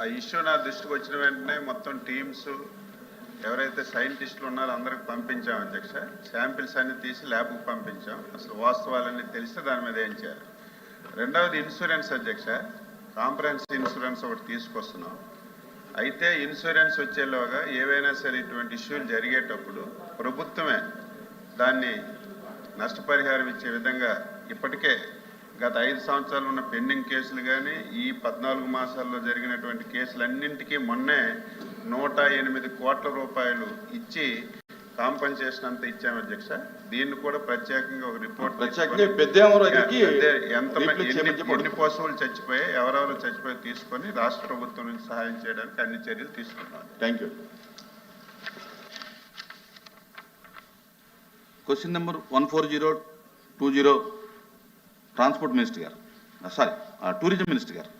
ఆ ఇష్యూ నా దృష్టికి వచ్చిన వెంటనే మొత్తం టీమ్స్ ఎవరైతే సైంటిస్టులు ఉన్నారో అందరికి పంపించాం అధ్యక్ష. శాంపిల్స్ అన్ని తీసి ల్యాబ్కి పంపించాం. అసలు వాస్తవాలన్నీ తెలిస్తే దాని మీద ఏం చేయాలి? రెండవది ఇన్సూరెన్స్ అధ్యక్ష. కాంప్రహెన్సివ్ ఇన్సూరెన్స్ ఒకటి తీసుకొస్తున్నాం. అయితే ఇన్సూరెన్స్ వచ్చేలోగా ఏవైనా సరే ఇటువంటి ఇష్యూలు జరిగేటప్పుడు ప్రభుత్వమే దాన్ని నష్టపరిహారం ఇచ్చే విధంగా ఇప్పటికే గత ఐదు సంవత్సరాలు ఉన్న పెండింగ్ కేసులు కానీ ఈ పద్నాలుగు మాసాల్లో జరిగినటువంటి కేసులన్నింటికీ మొన్నే నూట ఎనిమిది కోట్ల రూపాయలు ఇచ్చి కాంపన్సేషన్ అంతా ఇచ్చాము అధ్యక్ష. దీన్ని కూడా ప్రత్యేకంగా ఒక రిపోర్ట్ ఎంత ఎన్ని పశువులు చచ్చిపోయాయి ఎవరెవరు చచ్చిపోయి తీసుకొని రాష్ట్ర ప్రభుత్వం నుంచి సహాయం చేయడానికి అన్ని చర్యలు తీసుకున్నాం. Thank you. Question number one four zero two zero transport minister గారు సారీ టూరిజం మినిస్టర్ గారు.